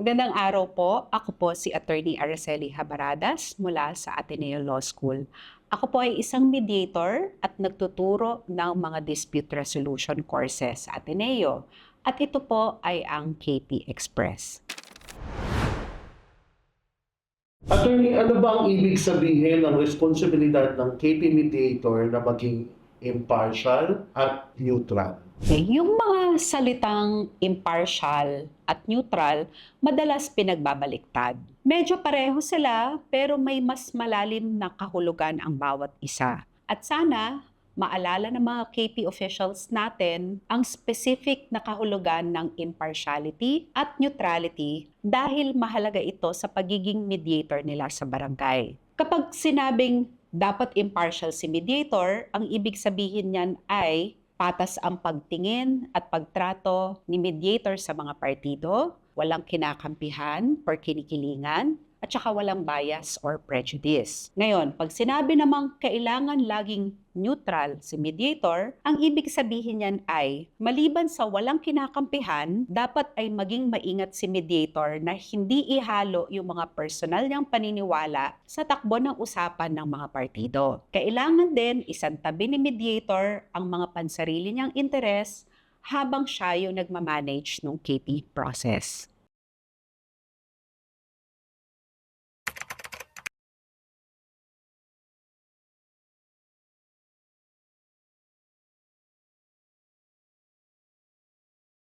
Magandang araw po. Ako po si Attorney Araceli Habaradas mula sa Ateneo Law School. Ako po ay isang mediator at nagtuturo ng mga dispute resolution courses sa Ateneo. At ito po ay ang KP Express. Attorney, ano ba ang ibig sabihin ng responsibilidad ng KP Mediator na maging impartial at neutral? Okay, yung mga salitang impartial at neutral, madalas pinagbabaliktad. Medyo pareho sila pero may mas malalim na kahulugan ang bawat isa. At sana maalala ng mga KP officials natin ang specific na kahulugan ng impartiality at neutrality dahil mahalaga ito sa pagiging mediator nila sa barangay. Kapag sinabing dapat impartial si mediator, ang ibig sabihin niyan ay patas ang pagtingin at pagtrato ni mediator sa mga partido, walang kinakampihan or kinikilingan, at saka walang bias or prejudice. Ngayon, pag sinabi namang kailangan laging neutral si mediator, ang ibig sabihin niyan ay maliban sa walang kinakampihan, dapat ay maging maingat si mediator na hindi ihalo yung mga personal niyang paniniwala sa takbo ng usapan ng mga partido. Kailangan din isantabi ni mediator ang mga pansarili niyang interes habang siya yung nagmamanage ng KP process.